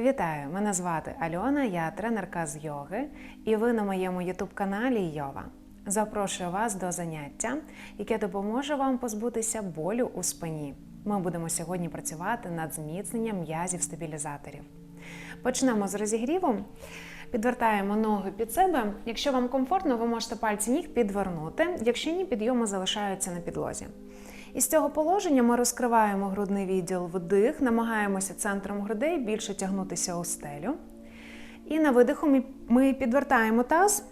Вітаю! Мене звати Альона, я тренерка з йоги, і ви на моєму ютуб-каналі Йова. Запрошую вас до заняття, яке допоможе вам позбутися болю у спині. Ми будемо сьогодні працювати над зміцненням м'язів стабілізаторів. Почнемо з розігріву. Підвертаємо ноги під себе. Якщо вам комфортно, ви можете пальці ніг підвернути. Якщо ні, підйоми залишаються на підлозі. Із цього положення ми розкриваємо грудний відділ вдих, намагаємося центром грудей більше тягнутися у стелю. І на видиху ми підвертаємо таз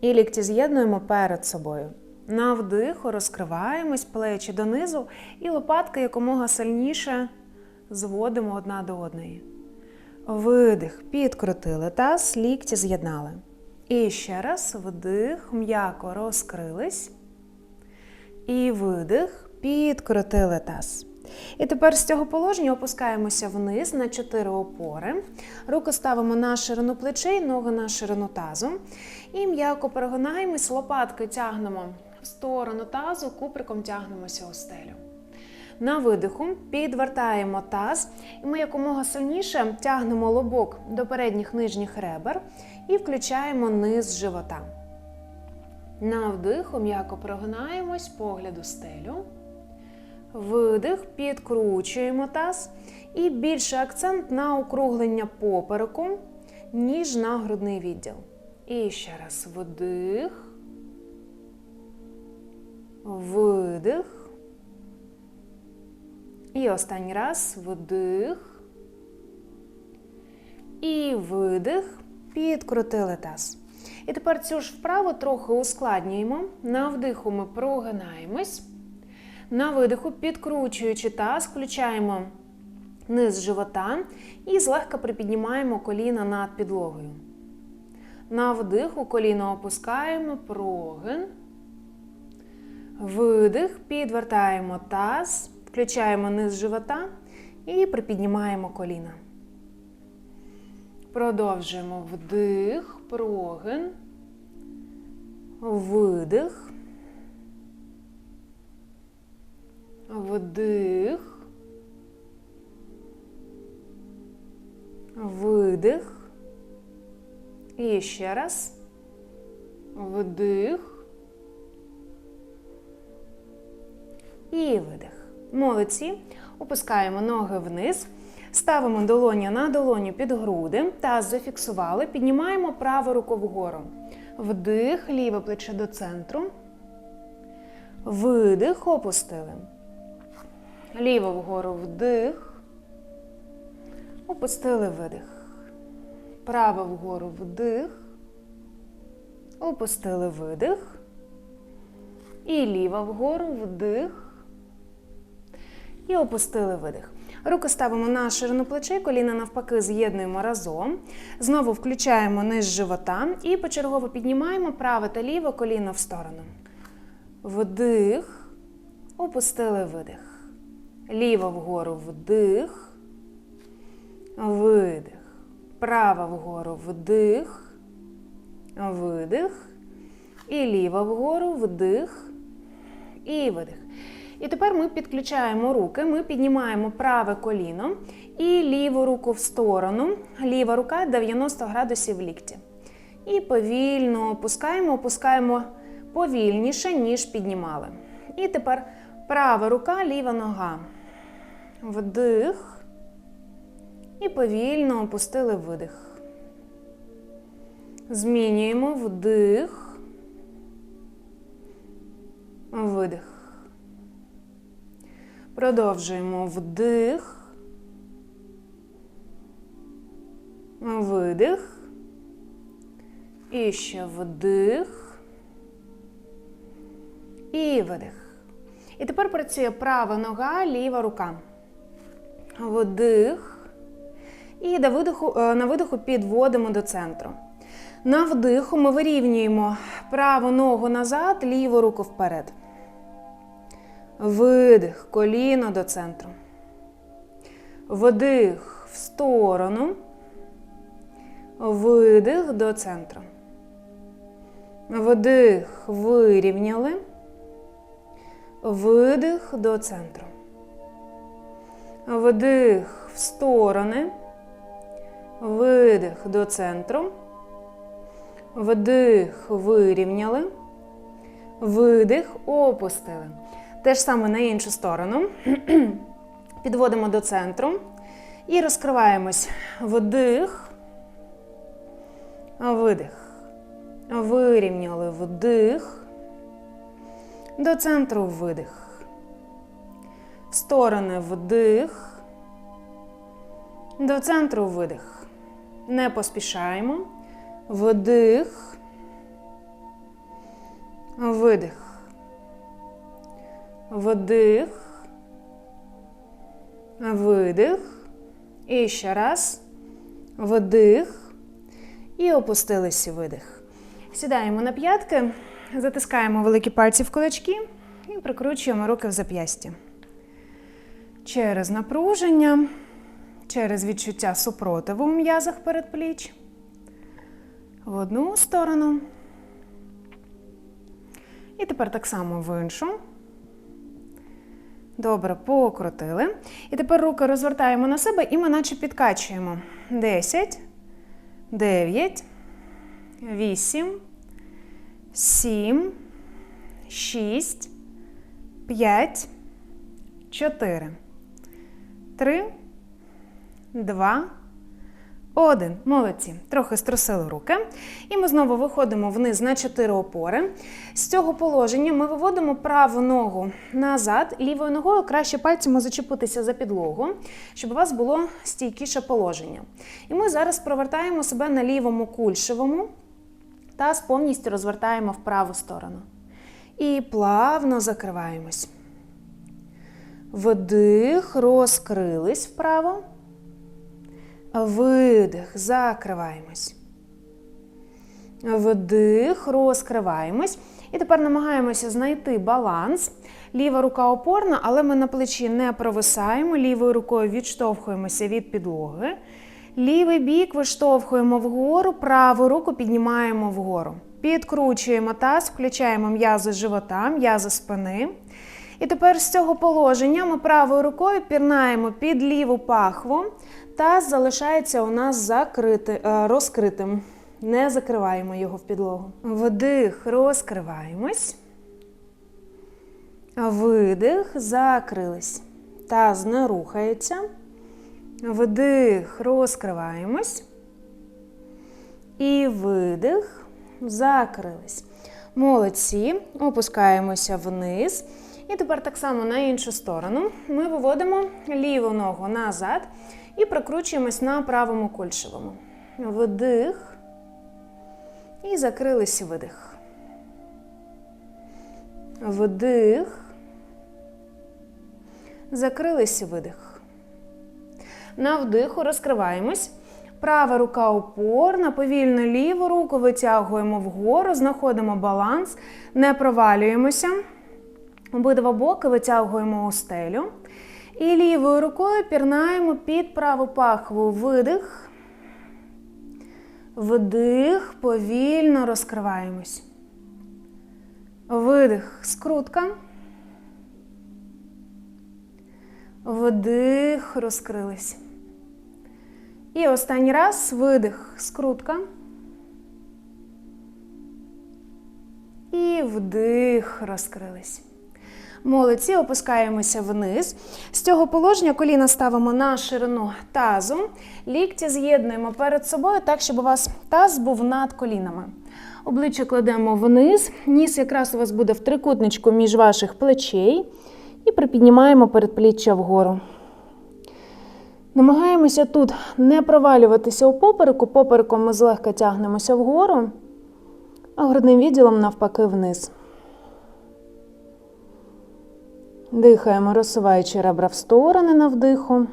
і лікті з'єднуємо перед собою. На вдиху розкриваємось, плечі донизу, і лопатки якомога сильніше зводимо одна до одної. Видих, підкрутили таз, лікті з'єднали. І ще раз вдих, м'яко розкрились. І видих, підкрутили таз. І тепер з цього положення опускаємося вниз на чотири опори. Руки ставимо на ширину плечей, ноги на ширину тазу. І м'яко перегинаємось, лопатки тягнемо в сторону тазу, куприком тягнемося у стелю. На видиху підвертаємо таз, і ми якомога сильніше тягнемо лобок до передніх нижніх ребер і включаємо низ живота. На вдиху м'яко прогинаємось, погляд у стелю. Видих, підкручуємо таз. І більше акцент на округлення попереку, ніж на грудний відділ. І ще раз вдих. Видих. І останній раз вдих. І видих. Підкрутили таз. І тепер цю ж вправу трохи ускладнюємо. На вдиху ми прогинаємось. На видиху, підкручуючи таз, включаємо низ живота і злегка припіднімаємо коліна над підлогою. На вдиху коліно опускаємо, прогин. Видих, підвертаємо таз, включаємо низ живота і припіднімаємо коліна. Продовжуємо вдих, прогин, видих, вдих, видих. І ще раз. Вдих. І видих. Молодці. Опускаємо ноги вниз. Ставимо долоня на долоню під груди. Таз зафіксували. Піднімаємо праву руку вгору. Вдих, ліве плече до центру. Видих, опустили. Ліво вгору вдих. Опустили видих. Право вгору вдих. Опустили видих. І ліво вгору вдих. І опустили видих. Руки ставимо на ширину плечей, коліна навпаки з'єднуємо разом. Знову включаємо низ живота і почергово піднімаємо праве та ліве коліно в сторону. Вдих. Опустили видих. Ліво вгору вдих. Видих. Право вгору вдих. Видих. І ліво вгору вдих. І видих. І тепер ми підключаємо руки, ми піднімаємо праве коліно і ліву руку в сторону. Ліва рука 90 градусів в лікті. І повільно опускаємо, опускаємо повільніше, ніж піднімали. І тепер права рука, ліва нога. Вдих. І повільно опустили видих. Змінюємо вдих. Видих. Продовжуємо вдих. Видих. І ще вдих. І видих. І тепер працює права нога, ліва рука. Вдих. І на видиху, е, на видиху підводимо до центру. На вдиху ми вирівнюємо праву ногу назад, ліву руку вперед. Видих, коліно до центру. Вдих в сторону. Видих до центру. Вдих, вирівняли. Видих до центру. Вдих в сторони. Видих до центру. Вдих, вирівняли. Видих, опустили. Те ж саме на іншу сторону. Підводимо до центру. І розкриваємось. Вдих. Видих. Вирівняли вдих. До центру видих. В сторони вдих. До центру видих. Не поспішаємо. Вдих. Видих. Вдих. Видих. І ще раз. Вдих. І опустилися видих. Сідаємо на п'ятки, затискаємо великі пальці в кулачки і прикручуємо руки в зап'ястя. Через напруження, через відчуття супротиву у м'язах передпліч. В одну сторону. І тепер так само в іншу. Добре, покрутили. І тепер руки розвертаємо на себе і ми наче підкачуємо. 10, 9, 8, 7, 6, 5, 4, 3, 2, один. Молодці. Трохи струсили руки. І ми знову виходимо вниз на 4 опори. З цього положення ми виводимо праву ногу назад, лівою ногою краще пальцями зачепитися за підлогу, щоб у вас було стійкіше положення. І ми зараз провертаємо себе на лівому кульшевому та повністю розвертаємо в праву сторону. І плавно закриваємось. Вдих, розкрились вправо. Видих, закриваємось. Вдих, розкриваємось. І тепер намагаємося знайти баланс. Ліва рука опорна, але ми на плечі не провисаємо. Лівою рукою відштовхуємося від підлоги. Лівий бік виштовхуємо вгору, праву руку піднімаємо вгору. Підкручуємо таз, включаємо м'язи живота, м'язи спини. І тепер з цього положення ми правою рукою пірнаємо під ліву пахву. Таз залишається у нас закрити, е, розкритим. Не закриваємо його в підлогу. Вдих, розкриваємось. Видих, закрились. Таз не рухається. Вдих, розкриваємось. І видих, закрились. Молодці. Опускаємося вниз. І тепер так само на іншу сторону. Ми виводимо ліву ногу назад і прокручуємось на правому кульшевому. Вдих. І закрились видих. Вдих. Закрились видих. На вдиху розкриваємось. Права рука опорна, повільно ліву руку витягуємо вгору, знаходимо баланс, не провалюємося. Обидва боки витягуємо у стелю. І лівою рукою пірнаємо під праву пахву. Видих. Вдих, повільно розкриваємось. Видих, скрутка. Вдих, розкрились. І останній раз видих, скрутка. І вдих, розкрились. Молодці, опускаємося вниз. З цього положення коліна ставимо на ширину тазу. Лікті з'єднуємо перед собою так, щоб у вас таз був над колінами. Обличчя кладемо вниз. Ніс якраз у вас буде в трикутничку між ваших плечей. І припіднімаємо передпліччя вгору. Намагаємося тут не провалюватися у попереку. Попереком ми злегка тягнемося вгору, а грудним відділом навпаки вниз. Дихаємо, розсуваючи ребра в сторони на вдиху.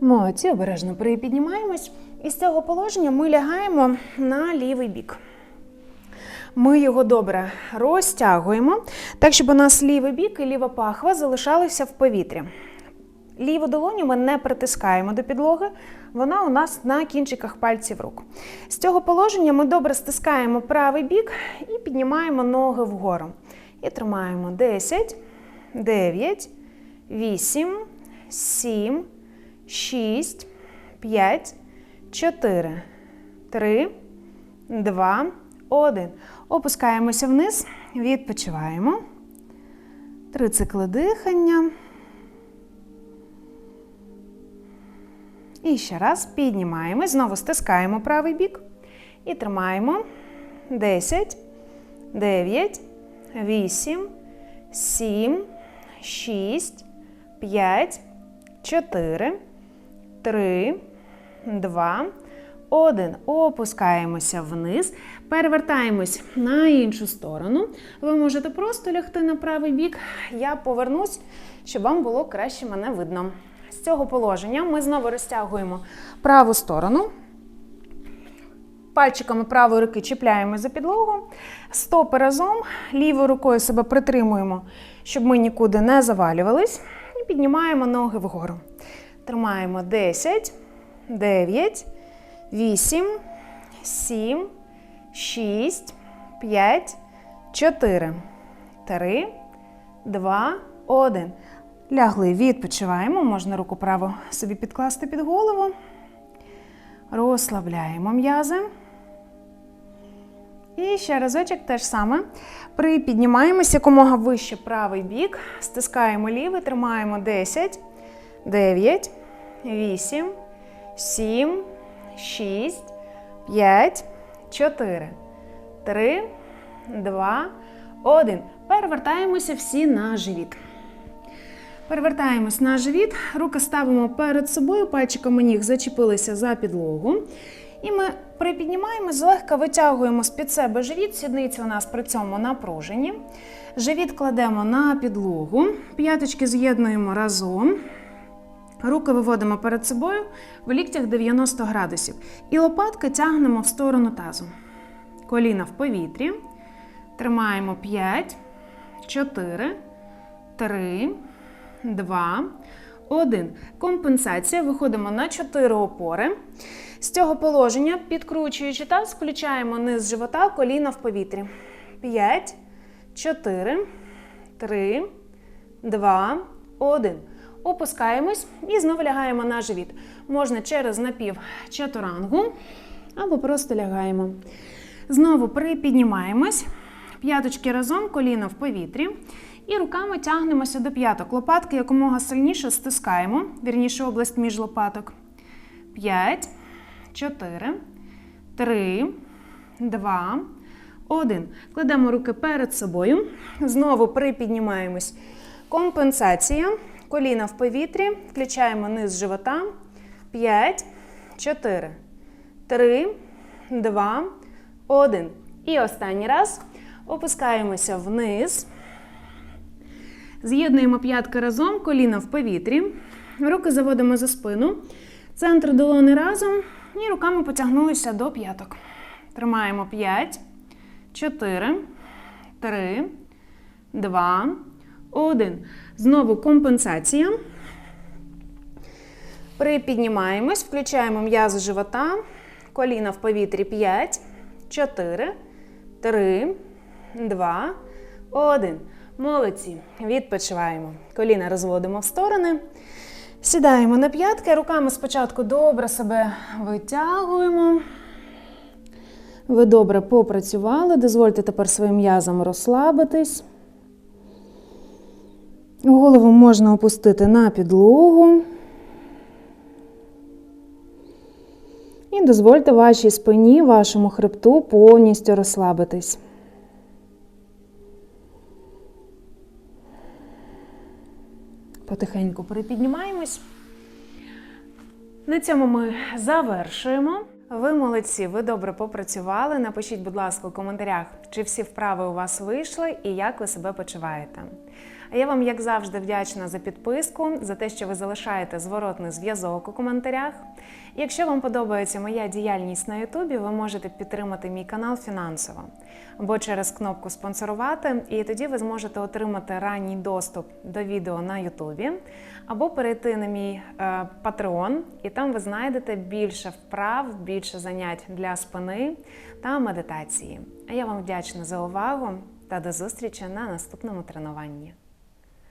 Молодці, обережно припіднімаємось. І з цього положення ми лягаємо на лівий бік. Ми його добре розтягуємо, так, щоб у нас лівий бік і ліва пахва залишалися в повітрі. Ліву долоню ми не притискаємо до підлоги, вона у нас на кінчиках пальців рук. З цього положення ми добре стискаємо правий бік і піднімаємо ноги вгору. І тримаємо 10, 9, 8, 7, 6, 5, 4, 3, 2, 1. Опускаємося вниз, відпочиваємо. Три цикли дихання. І ще раз піднімаємось, знову стискаємо правий бік і тримаємо 10, 9, 8, 7, 6, 5, 4, 3, 2, 1. Опускаємося вниз, перевертаємось на іншу сторону. Ви можете просто лягти на правий бік. Я повернусь, щоб вам було краще мене видно. З цього положення ми знову розтягуємо праву сторону. Пальчиками правої руки чіпляємо за підлогу, стопи разом, лівою рукою себе притримуємо, щоб ми нікуди не завалювались. І піднімаємо ноги вгору. Тримаємо 10, 9, 8, 7, 6, 5, 4, 3, 2, 1. Лягли, відпочиваємо. Можна руку праву собі підкласти під голову. Розслабляємо м'язи. І ще разочок теж саме. Припіднімаємося якомога вище правий бік. Стискаємо лівий, тримаємо 10, 9, 8, 7, 6, 5, 4, 3, 2, 1. Перевертаємося всі на живіт. Перевертаємось на живіт, руки ставимо перед собою, пальчиками ніг зачепилися за підлогу. І ми припіднімаємо, злегка витягуємо з-під себе живіт, сідниці у нас при цьому напружені. Живіт кладемо на підлогу, п'яточки з'єднуємо разом. Руки виводимо перед собою в ліктях 90 градусів. І лопатки тягнемо в сторону тазу. Коліна в повітрі. Тримаємо 5, 4, 3, 2, 1. Компенсація. Виходимо на 4 опори. З цього положення, підкручуючи таз, включаємо низ живота, коліна в повітрі. 5, 4, 3, 2, 1. Опускаємось і знову лягаємо на живіт. Можна через напів чатурангу або просто лягаємо. Знову припіднімаємось. П'яточки разом, коліна в повітрі. І руками тягнемося до п'яток. Лопатки якомога сильніше стискаємо, вірніше область між лопаток. 5, 4, 3, 2, 1. Кладемо руки перед собою. Знову припіднімаємось. Компенсація. Коліна в повітрі. Включаємо низ живота. 5, 4, 3, 2, 1. І останній раз. Опускаємося вниз. З'єднуємо п'ятки разом, коліна в повітрі. Руки заводимо за спину. Центр долони разом. І руками потягнулися до п'яток. Тримаємо 5, 4, 3, 2, 1. Знову компенсація. Припіднімаємось, включаємо м'язи живота. Коліна в повітрі 5, 4, 3, 2, 1. Молодці. Відпочиваємо. Коліна розводимо в сторони. Сідаємо на п'ятки. Руками спочатку добре себе витягуємо. Ви добре попрацювали. Дозвольте тепер своїм м'язам розслабитись. Голову можна опустити на підлогу. І дозвольте вашій спині, вашому хребту повністю розслабитись. Потихеньку припіднімаємось. На цьому ми завершуємо. Ви молодці, ви добре попрацювали. Напишіть, будь ласка, у коментарях, чи всі вправи у вас вийшли і як ви себе почуваєте. Я вам, як завжди, вдячна за підписку, за те, що ви залишаєте зворотний зв'язок у коментарях. Якщо вам подобається моя діяльність на Ютубі, ви можете підтримати мій канал фінансово або через кнопку спонсорувати, і тоді ви зможете отримати ранній доступ до відео на Ютубі, або перейти на мій е, і там ви знайдете більше вправ, більше занять для спини та медитації. А я вам вдячна за увагу та до зустрічі на наступному тренуванні.